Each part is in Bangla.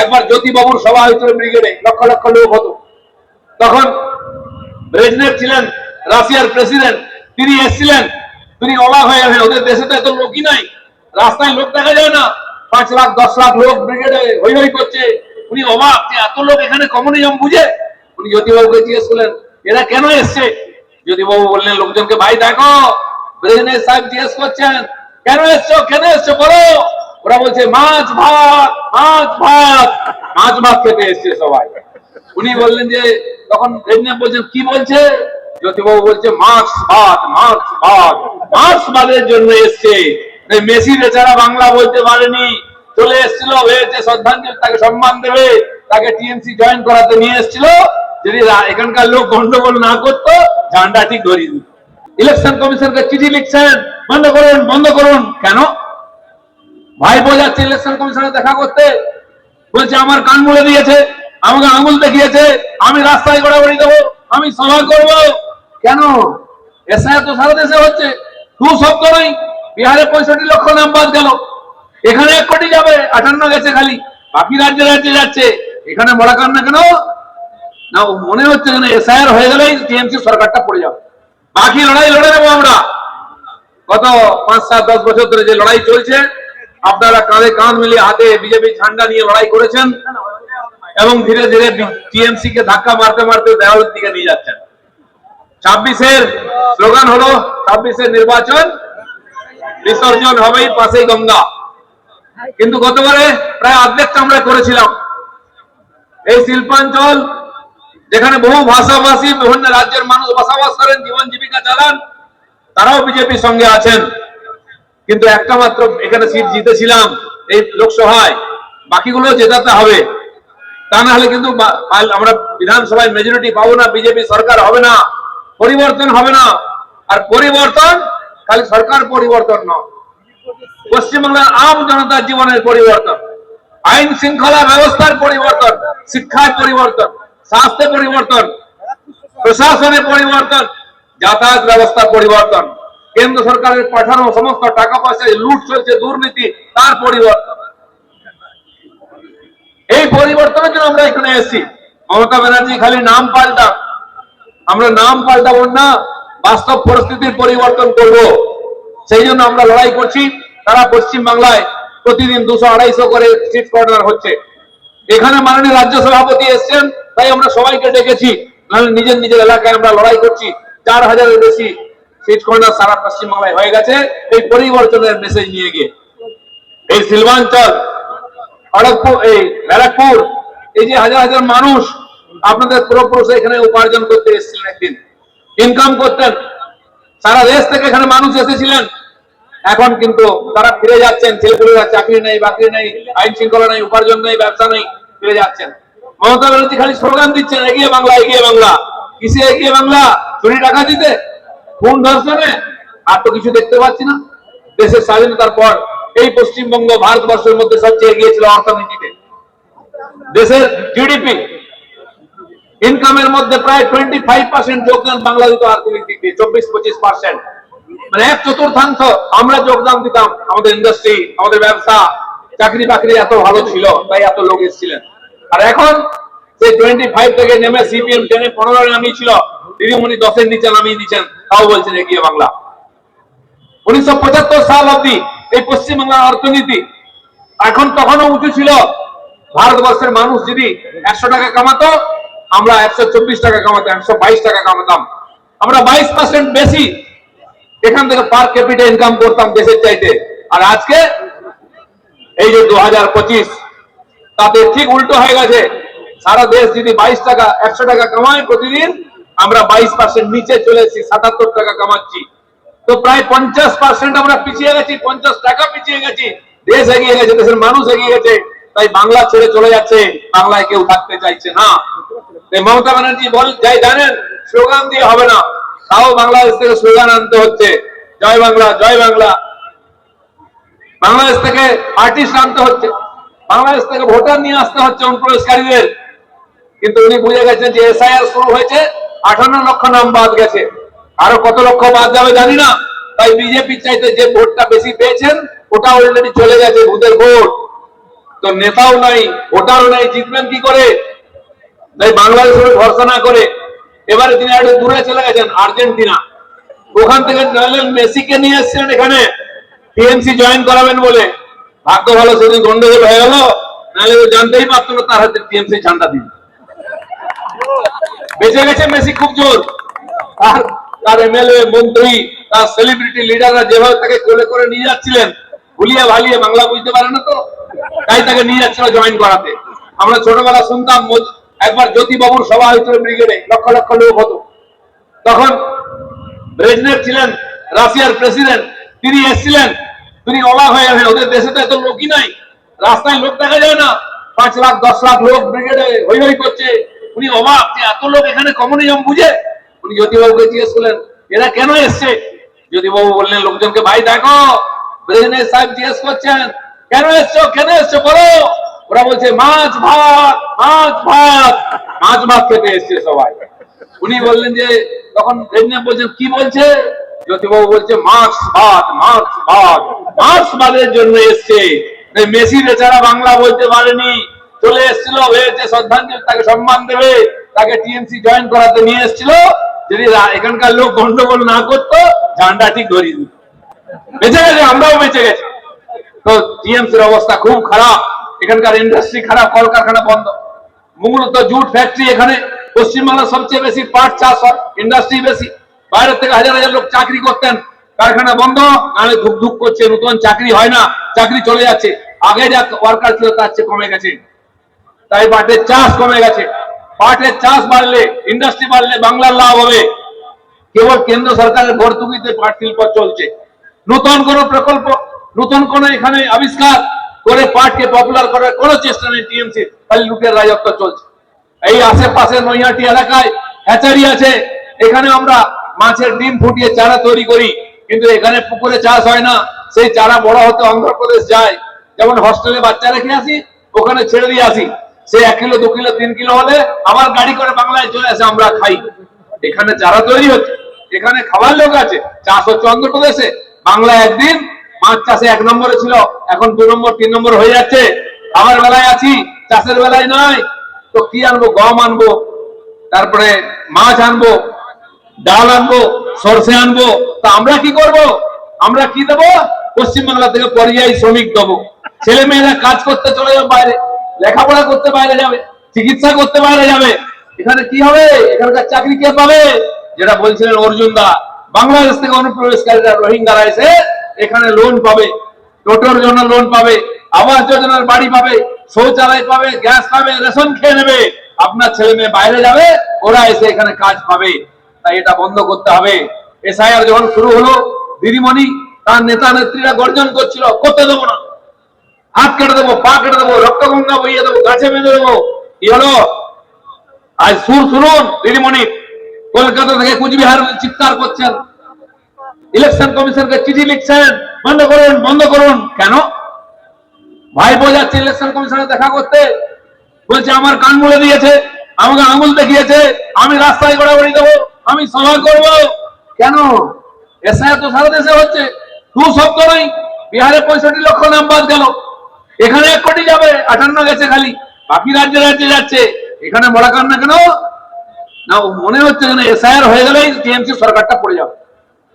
একবার জ্যোতিবাবুর সভা হয়েছিল ব্রিগেডে, লক্ষ লক্ষ লোক হতো। তখন ব্রেজনেভ ছিলেন, রাশিয়ার প্রেসিডেন্ট, তিনি এসেছিলেন, তিনি অবাক হয়ে গেলেন। ওদের দেশে তো এত লোকই নাই। রাস্তায় লোক দেখা যায় না। পাঁচ লাখ, দশ লাখ লোক ব্রিগেডে হই হই করছে। উনি অবাক যে এত লোক এখানে কমিউনিজম বুঝে। উনি জ্যোতিবাবুকে জিজ্ঞেস করলেন এরা কেন এসছে? জ্যোতিবাবু বললেন, লোকজনকে ভাই দেখো ব্রেজনেভ সাহেব জিজ্ঞেস করছেন, কেন এসছো? কেন এসছো? বলো। ওরা বলছে, মাছ ভাত মাছ ভাত। মাছ ভাত খেতে এসছে সবাই। উনি বললেন যে, তখন ব্রেজনেভ বলছেন, কি বলছে? জ্যোতিবাবু বলছে, মাছ ভাত মাছ ভাত, মাছ ভাতের জন্য এসছে। মেসি বেচারা বাংলা বলতে পারেনি। চলে এসেছিল ভেবেছে শ্রদ্ধাঞ্জলি তাকে সম্মান দেবে, তাকে টিএমসি জয়েন করাতে নিয়ে এসেছিল। যদি এখানকার লোক গন্ডগোল না করতো, ঝান্ডা ঠিক ধরিয়ে দিত। ইলেকশন কমিশনকে চিঠি লিখছেন, বন্ধ করুন বন্ধ করুন। কেন? ভাই বোঝাচ্ছে ইলেকশন কমিশনে দেখা করতে। বলছে, আমার কান মুড়ে দিয়েছে, আমাকে আঙুল দেখিয়েছে, আমি রাস্তায় গড়াগড়ি দেবো, আমি সভা করব। কেন? এসআইআর তো সারা দেশে হচ্ছে, দু শব্দ নাই। বিহারে পঁয়ষট্টি লক্ষ নাম বাদ গেল। এখানে এক কোটি যাবে, আটান্ন গেছে খালি। বাকি রাজ্যে রাজ্যে যাচ্ছে। এখানে বড় কান না কেন? না মনে হচ্ছে যেন এসআইআর হয়ে গেলেই টিএমসি সরকারটা পড়ে যাবে। বাকি লড়াই লড়ে নেব আমরা। গত পাঁচ, সাত, দশ বছর ধরে যে লড়াই চলছে আপনারা কাঁধে কাঁধ মিলিয়ে হাতে বিজেপি ঝান্ডা নিয়ে লড়াই করেছেন এবং ধীরে ধীরে টিএমসি কে ধাক্কা মারতে মারতে দেওয়ালের দিকে নিয়ে যাচ্ছেন। ছাব্বিশের স্লোগান হলো, ছাব্বিশের নির্বাচন বিসর্জন হবেই পাশেই গঙ্গা। কিন্তু গতবারে প্রায় অর্ধেকটা আমরা করেছিলাম। এই শিল্পাঞ্চল, যেখানে বহু ভাষাভাষী, বিভিন্ন রাজ্যের মানুষ বসবাস করেন, জীবন জীবিকা চালান, তারাও বিজেপির সঙ্গে আছেন। কিন্তু একটা মাত্র এখানে সিট জিতেছিলাম এই লোকসভায়। বাকিগুলো জেতাতে হবে। তা না হলে কিন্তু আমরা বিধানসভায় মেজরিটি পাবো না, বিজেপি সরকার হবে না, পরিবর্তন হবে না। আর পরিবর্তন খালি সরকার পরিবর্তন নয়। পশ্চিমবাংলার আম জনতার জীবনের পরিবর্তন, আইন শৃঙ্খলা ব্যবস্থার পরিবর্তন, শিক্ষার পরিবর্তন স্বাস্থ্যে পরিবর্তন প্রশাসনে পরিবর্তন, যাতায়াত ব্যবস্থা পরিবর্তন। কেন্দ্র সরকারের পাঠানো সমস্ত টাকা পয়সা লুট চলছে, দুর্নীতি, তার পরিবর্তন। এই পরিবর্তনের জন্য আমরা এখানে এসেছি। মমতা ব্যানার্জি খালি নাম পাল্টান। আমরা নাম পাল্টাবো না, বাস্তব পরিস্থিতির পরিবর্তন করব। সেই জন্য আমরা লড়াই করছি। তারা পশ্চিম বাংলায় প্রতিদিন দুশো আড়াইশো করে সিট কর্নার হচ্ছে। এখানে মাননীয় রাজ্য সভাপতি এসছেন, তাই আমরা সবাইকে ডেকেছি। নাহলে নিজের নিজের এলাকায় আমরা লড়াই করছি। চার হাজারের বেশি সিট কর্নার সারা পশ্চিম বাংলায় হয়ে গেছে। এই পরিবর্তনের মেসেজ নিয়ে গিয়ে। এই এই ব্যারাকপুর, এই যে হাজার হাজার মানুষ আপনাদের এখানে উপার্জন করতে এসেছিলেন একদিন। ইনকাম করতেন। সারা দেশ থেকে এখানে মানুষ এসেছিলেন। এখন কিন্তু তারা ফিরে যাচ্ছেন। চাকরি নেই, বাকরি নেই, আইন শৃঙ্খলা নেই, উপার্জন নেই, ব্যবসা নেই, ফিরে যাচ্ছেন। মমতা ব্যানার্জি খালি স্লোগান দিচ্ছেন, এগিয়ে বাংলা এগিয়ে বাংলা। কিসে এগিয়ে বাংলা? চুরি টাকা দিতে খুন ধর্ষণে আর তো কিছু দেখতে পাচ্ছি না। দেশের স্বাধীনতার পর এই পশ্চিমবঙ্গ ভারতবর্ষের মধ্যে সবচেয়ে এগিয়ে ছিল অর্থনীতিতে। দেশের জিডিপি ইনকামের মধ্যে প্রায় টোয়েন্টি ফাইভ পার্সেন্ট যোগদান বাংলা দিত অর্থনীতিতে চব্বিশ পঁচিশ পার্সেন্ট মানে এক চতুর্থাংশ আমরা যোগদান দিতাম আমাদের ইন্ডাস্ট্রি আমাদের ব্যবসা। চাকরি বাকরি এত ভালো ছিল, তাই এত লোক এসেছিলেন। আর এখন সেই টোয়েন্টি ফাইভ থেকে নেমে সিপিএম টেনে পনেরো নামিয়েছিল দিদিমণি দশের নিচে নামিয়ে দিচ্ছেন তাও বলছেন এগিয়ে বাংলা। উনিশশো পঁচাত্তর সাল অব্দি এই পশ্চিমবাংলার অর্থনীতি এখন তখনও উঁচু ছিল। ভারতবর্ষের মানুষ যদি একশো টাকা কামাতো, আমরা একশো চব্বিশ টাকা কামাতাম, একশো বাইশ টাকা কামাতাম। আমরা বাইশ পার্সেন্ট বেশি এখান থেকে পার ক্যাপিটা ইনকাম করতাম দেশের চাইতে। আর আজকে এই যে দু হাজার পঁচিশ, তাতে ঠিক উল্টো হয়ে গেছে। সারা দেশ যদি বাইশ টাকা, একশো টাকা কামায় প্রতিদিন আমরা বাইশ পার্সেন্ট নিচে চলে এসেছি, সাতাত্তর টাকা কামাচ্ছি। তো প্রায় পঞ্চাশ পার্সেন্ট আমরা পিছিয়ে গেছি, পঞ্চাশ টাকা পিছিয়ে গেছি। দেশ এগিয়ে গেছে, দেশের মানুষ এগিয়ে গেছে। তাই বাংলা ছেড়ে চলে যাচ্ছে, বাংলায় কেউ থাকতে চাইছে না। মমতা ব্যানার্জি বল, যাই জানেন, স্লোগান দিয়ে হবে না। তাও বাংলাদেশ থেকে স্লোগান আনতে হচ্ছে। জয় বাংলা জয় বাংলা। বাংলাদেশ থেকে আর্টিস্ট আনতে হচ্ছে। বাংলাদেশ থেকে ভোটার নিয়ে আসতে হচ্ছে অনুপ্রবেশকারীদের কিন্তু উনি বুঝে গেছেন যে এসআইআর শুরু হয়েছে। আঠান্ন লক্ষ নাম বাদ গেছে। আরও কত লক্ষ বাদ যাবে জানি না। তাই বিজেপি চাইতে যে ভোটটা বেশি পেয়েছেন, ওটা অলরেডি চলে গেছে ভূতের ভোট। তো নেতাও নাই, ভোটারও নাই, জিতবেন কি করে? তাই বাংলাদেশের ভরসা না করে এবারে তিনি একটু দূরে চলে গেছেন, আর্জেন্টিনা। ওখান থেকে নাহলে মেসিকে নিয়ে এসছেন এখানে। টিএমসি জয়েন করাবেন বলে। ভাগ্য ভালো, সেদিন গন্ডগোল হয়ে গেল। নাহলে জানতেই পারতো না তার হাতে টিএমসি ঝান্ডা দিন। বেঁচে গেছে মেসি খুব জোর। আর তার এমএলএ মন্ত্রী, তার সেলিব্রিটি লিডাররা যেভাবে তাকে কোলে করে নিয়ে যাচ্ছিলেন, ভুলিয়ে ভালিয়ে বাংলা বুঝতে পারে না তো? তাই তাকে নিয়ে যাচ্ছিল জয়েন করাতে। আমরা ছোটবেলা শুনতাম একবার জ্যোতিবাবুর সভা হয়েছিল ব্রিগেডে, লক্ষ লক্ষ লোক হতো। তখন ব্রেজনেভ ছিলেন, রাশিয়ার প্রেসিডেন্ট, তিনি এসেছিলেন, তিনি অবাক হয়ে গেলেন, ওদের দেশে তো এত লোকই নাই। রাস্তায় লোক দেখা যায় না। পাঁচ লাখ, দশ লাখ লোক ব্রিগেডে হই হই করছে। উনি অবাক যে এত লোক এখানে কমিউনিজম বুঝে? উনি জ্যোতিবাবুকে জিজ্ঞেস করলেন, এরা কেন এসছে? জ্যোতিবাবু বললেন, লোকজনকে ভাই দেখো ব্রেজনেভ সাহেব জিজ্ঞেস করছেন, কেন এসছো? কেন এসছো? বলো। ওরা বলছে, মাছ, ভাত মাছ ভাত। মাছ, ভাত খেতে এসছে সবাই। উনি বললেন যে, তখন রেজনা বলছেন, কি বলছে? জ্যোতিবাবু বলছে মার্কস বাদ মার্কস বাদ মার্কস বাদের জন্য এসছে। মেসি বেচারা বাংলা বলতে পারেনি। চলে এসেছিল, হয়েছে শ্রদ্ধাঞ্জলি, তাকে সম্মান দেবে, তাকে টিএমসি জয়েন করাতে নিয়ে এসেছিল। যদি এখানকার লোক গন্ডগোল না করতো, ঝান্ডা ঠিক ধরিয়ে দিত। বেঁচে গেছে, আমরাও বেঁচে গেছি। তো টিএমসির অবস্থা খুব খারাপ। এখানকার ইন্ডাস্ট্রি খারাপ, কলকারখানা বন্ধ। মূলত জুট ফ্যাক্টরি এখানে পশ্চিমবাংলার সবচেয়ে বেশি পাট চাষ হয় ইন্ডাস্ট্রি বেশি। বাইরের থেকে হাজার হাজার লোক চাকরি করতেন। কারখানা বন্ধ, নাহলে ধুক ধুক করছে, নতুন চাকরি হয় না, চাকরি চলে যাচ্ছে। আগে যা ওয়ার্কার ছিল, তার চেয়ে কমে গেছে। তাই পাটের চাষ কমে গেছে। পাটের চাষ বাড়লে ইন্ডাস্ট্রি বাড়লে বাংলার লাভ হবে। কেবল কেন্দ্র সরকারের ভর্তুকিতে পাট শিল্প চলছে। নতুন কোন প্রকল্প, নতুন কোন এখানে আবিষ্কার করে পাটকে পপুলার করার কোনো চেষ্টা নেই টিএমসি, খালি লুটের রাজত্ব চলছে। এই আশেপাশে নৈহাটি এলাকায় হ্যাচারি আছে। এখানে আমরা মাছের ডিম ফুটিয়ে চারা তৈরি করি, কিন্তু এখানে পুকুরে চাষ হয় না। সেই চারা বড় হতে অন্ধ্রপ্রদেশ যায়। যেমন হস্টেলে বাচ্চা রেখে আসি, ওখানে ছেড়ে দিয়ে আসি। সে এক কিলো, দু কিলো, তিন কিলো হলে আবার গাড়ি করে বাংলায় চলে আসে, আমরা খাই। এখানে যারা তৈরি হচ্ছে, এখানে খাবার লোক আছে, চাষ হচ্ছে অন্ধ্রপ্রদেশে। বাংলা একদিন, মাছ চাষে এক নম্বরে ছিল, এখন দু নম্বর, তিন নম্বর হয়ে যাচ্ছে। খাবার বেলায় আছি, চাষের বেলায় নয়। তো কি আনব? গম আনব, তারপরে মাছ আনব, ডাল আনব, সরষে আনব। তা আমরা কি করব? আমরা কি দেবো? পশ্চিমবাংলা থেকে পরিযায়ী শ্রমিক দেবো। ছেলে মেয়েরা কাজ করতে চলে যাবে বাইরে। লেখাপড়া করতে বাইরে যাবে, চিকিৎসা করতে বাইরে যাবে। এখানে কি হবে? এখানকার চাকরি কে পাবে? যেটা বলছিলেন অর্জুন দা, বাংলাদেশ থেকে অনুপ্রবেশকারীরা রোহিঙ্গারা এসে এখানে লোন পাবে, টোটোর জন্য লোন পাবে, আবাস যোজনার বাড়ি পাবে, শৌচালয় পাবে, গ্যাস পাবে, রেশন খেয়ে নেবে। আপনার ছেলে মেয়ে বাইরে যাবে, ওরা এসে এখানে কাজ পাবে। তাই এটা বন্ধ করতে হবে। এসআইআর যখন শুরু হলো, দিদিমণি তার নেতা নেত্রীরা গর্জন করছিল, করতে দেবো না। হাত কেটে দেবো, পা কেটে দেবো, রক্ত গঙ্গা বইয়ে দেবো, গাছে বেঁধে দেবো। কি হলো, আজ সুর শুনুন কলকাতা থেকে কুচবিহার চিৎকার করছেন। ইলেকশন কমিশনকে চিঠি লিখছেন। বন্ধ করুন বন্ধ করুন। কেন? ভাই যাচ্ছে ইলেকশন কমিশনে দেখা করতে। বলছে, আমার কান মুড়ে দিয়েছে, আমাকে আঙুল দেখিয়েছে, আমি রাস্তায় গড়াগড়ি দেবো, আমি সভা করব। কেন? এসআই তো সারা দেশে হচ্ছে। দু শব্দ নাই। বিহারে পঁয়ষট্টি লক্ষ নাম বাদ গেল। এখানে এক কোটি যাবে, আটান্ন গেছে খালি। বাকি রাজ্যে রাজ্যে যাচ্ছে। এখানে মরা কান না কেন? না মনে হচ্ছে যেন এসআইআর হয়ে গেলেই টিএমসি সরকারটা পড়ে যাবে।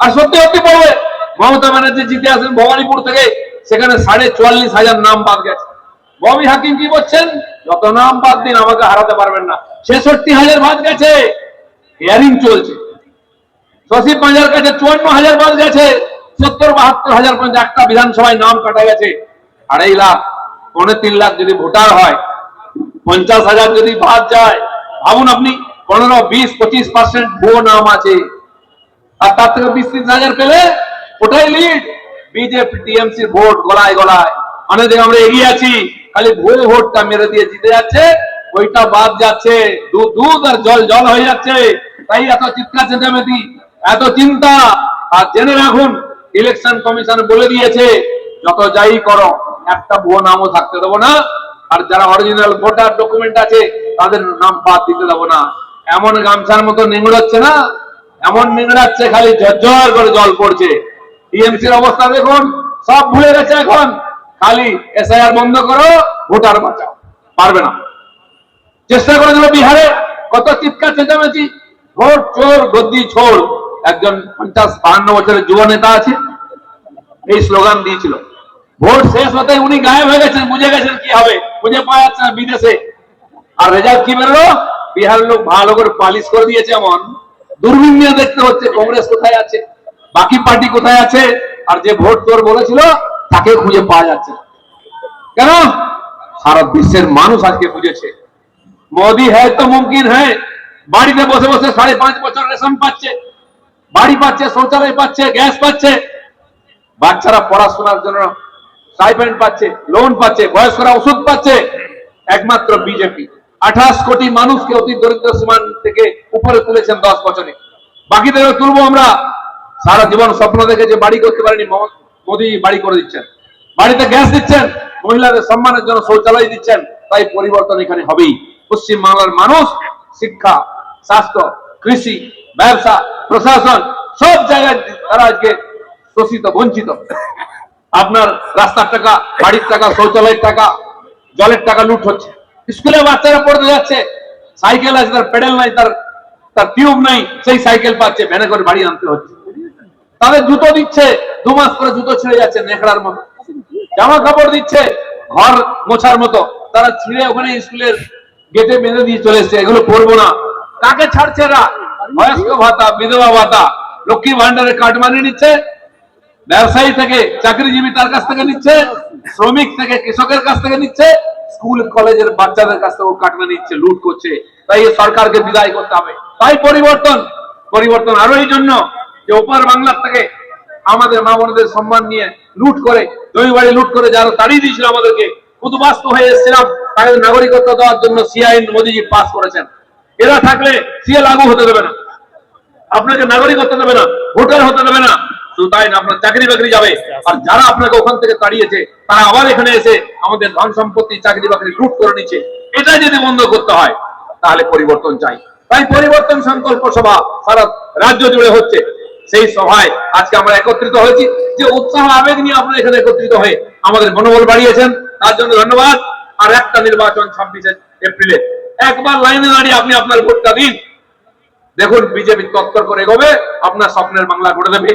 আর সত্যি সত্যি পড়বে মমতা ব্যানার্জি জিতে আসেন ভবানীপুর থেকে, সেখানে সাড়ে চুয়াল্লিশ হাজার নাম বাদ গেছে। ববি হাকিম কি বলছেন? যত নাম বাদ দিন, আমাকে হারাতে পারবেন না। ছেষট্টি হাজার বাদ গেছে হিয়ারিং চলছে। শশী পাঁজার কাছে চুয়ান্ন হাজার বাদ গেছে, সত্তর, বাহাত্তর হাজার পর্যন্ত একটা বিধানসভায় নাম কাটা গেছে। আড়াই লাখ, পৌনে তিন লাখ যদি ভোটার হয়, পঞ্চাশ হাজার যদি বাদ যায়, ভাবুন আপনি, পনেরো, বিশ, পঁচিশ পার্সেন্ট ভুয়ো নাম আছে। আর তার থেকে বিশ, ত্রিশ হাজার পেলে ওটাই লিড বিজেপি টিএমসি ভোট গলায় গলায়। অনেক আমরা এগিয়ে আছি, খালি ভুয়ো ভোটটা মেরে দিয়ে জিতে যাচ্ছে, ওইটা বাদ যাচ্ছে। দুধ দুধ আর জল জল হয়ে যাচ্ছে। তাই এত চিৎকার চেঁচামেচি, এত চিন্তা। আর জেনে রাখুন ইলেকশন কমিশন বলে দিয়েছে, যত যাই করো। একটা ভুয়ো নামও থাকতে দেবো না। আর যারা অরিজিনাল ভোটার ডকুমেন্ট আছে, তাদের নাম বাদ দিতে দেবো না। এমন গামছার মতো নিংড়াচ্ছে না, এমন নিংড়াচ্ছে খালি ঝরঝর করে জল পড়ছে। টিএমসির অবস্থা দেখুন, সব ভুলে গেছে এখন। খালি এসআইআর বন্ধ করো, ভোটার বাঁচাও। পারবে না। চেষ্টা করেছিল বিহারে কত চিৎকার চেঁচামেচি। ভোট চোর, গদ্দি ছোড়। একজন পঞ্চাশ বাহান্ন বছরের যুব নেতা আছে, এই স্লোগান দিয়েছিল। ভোট শেষ হতে উনি গায়েব হয়ে গেছেন, বুঝে গেছেন কি হবে বুঝে পাওয়া যাচ্ছে না বিদেশে। আর রেজাল্ট কি বেরোলো? বিহার লোক ভালো করে পালিশ করে দিয়েছে এমন। দূরবীন নিয়ে দেখতে হচ্ছে, কংগ্রেস কোথায় আছে? বাকি পার্টি কোথায় আছে? আর যে ভোট চোর বলেছিল তাকে খুঁজে পাওয়া যাচ্ছে কেন? সারা বিশ্বের মানুষ আজকে বুঝেছে মোদি হ্যায় তো মুমকিন হ্যায়। বাড়িতে বসে বসে সাড়ে পাঁচ বছর রেশন পাচ্ছে। বাড়ি পাচ্ছে, শৌচালয় পাচ্ছে, গ্যাস পাচ্ছে। বাচ্চারা পড়াশোনার জন্য স্টাইপেন্ড পাচ্ছে, লোন পাচ্ছে, বয়স্করা ওষুধ পাচ্ছে। একমাত্র বিজেপি আঠাশ কোটি মানুষকে অতি দরিদ্র সীমান থেকে উপরে তুলেছেন দশ বছরে। বাকিদেরও তুলবো আমরা। সারা জীবন স্বপ্ন দেখে যে বাড়ি করতে পারেনি মোদী, বাড়ি করে দিচ্ছেন। বাড়িতে গ্যাস দিচ্ছেন, মহিলাদের সম্মানের জন্য শৌচালয় দিচ্ছেন, তাই পরিবর্তন এখানে হবেই। পশ্চিম বাংলার মানুষ, শিক্ষা, স্বাস্থ্য, কৃষি, ব্যবসা, প্রশাসন, সব জায়গায় তারা আজকে শোষিত, বঞ্চিত। আপনার রাস্তার টাকা, বাড়ির টাকা, শৌচালয়ের টাকা, জলের টাকা লুট হচ্ছে। স্কুলে বাচ্চারা পড়তে যাচ্ছে, সাইকেল আছে, তার পেডেল নাই, তার তার টিউব নাই, সেই সাইকেল পাচ্ছে, ভ্যানে করে বাড়ি আনতে হচ্ছে। তাদের জুতো দিচ্ছে, দু মাস পরে জুতো ছিঁড়ে যাচ্ছে নেকড়ার মতো। জামা কাপড় দিচ্ছে, ঘর মোছার মতো। তারা ছিঁড়ে ওখানে স্কুলের গেটে বেঁধে দিয়ে চলে এসছে, এগুলো পড়ব না। কাকে ছাড়ছে এরা? বয়স্ক ভাতা, বিধবা ভাতা, লক্ষ্মী ভান্ডারের কার্ড মানিয়ে নিচ্ছে ব্যবসায়ী থেকে চাকরিজীবী তার কাছ থেকে নিচ্ছে, শ্রমিক থেকে কৃষকের কাছ থেকে নিচ্ছে, স্কুল, কলেজের বাচ্চাদের কাছ থেকে কাটমা নিচ্ছে, লুট করছে। তাই সরকারকে বিদায় করতে হবে। তাই পরিবর্তন পরিবর্তন আরও এই জন্য যে ওপার বাংলার থেকে আমাদের মা বোনদের সম্মান নিয়ে লুট করে জমি বাড়ি লুট করে যারা তাড়িয়ে দিয়েছিল আমাদেরকে, উদ্বাস্ত হয়ে এসেছিলাম, তাদের নাগরিকত্ব দেওয়ার জন্য সিআইন মোদীজি পাস করেছেন। এরা থাকলে সিএ লাগু হতে দেবে না। আপনাকে নাগরিকত্ব দেবে না, ভোটার হতে দেবে না। শুধু তাই না আপনার চাকরি বাকরি যাবে। আর যারা আপনাকে ওখান থেকে তাড়িয়েছে তারা আবার এখানে এসে আমাদের ধন সম্পত্তি চাকরি বাকরি লুট করে নিচ্ছে। এটা যদি বন্ধ করতে হয় তাহলে পরিবর্তন চাই। তাই পরিবর্তন সংকল্প সভা সারা রাজ্য জুড়ে হচ্ছে। সেই সভায় আজকে আমরা একত্রিত হয়েছি যে উৎসাহ আবেগ নিয়ে আপনারা এখানে একত্রিত হয়ে আমাদের মনোবল বাড়িয়েছেন। তার জন্য ধন্যবাদ। আর একটা নির্বাচন ছাব্বিশে এপ্রিলে। একবার লাইনে দাঁড়িয়ে আপনি আপনার ভোটটা দিন। দেখুন বিজেপি তত্তর করে এগোবে আপনার স্বপ্নের বাংলা গড়ে দেবে।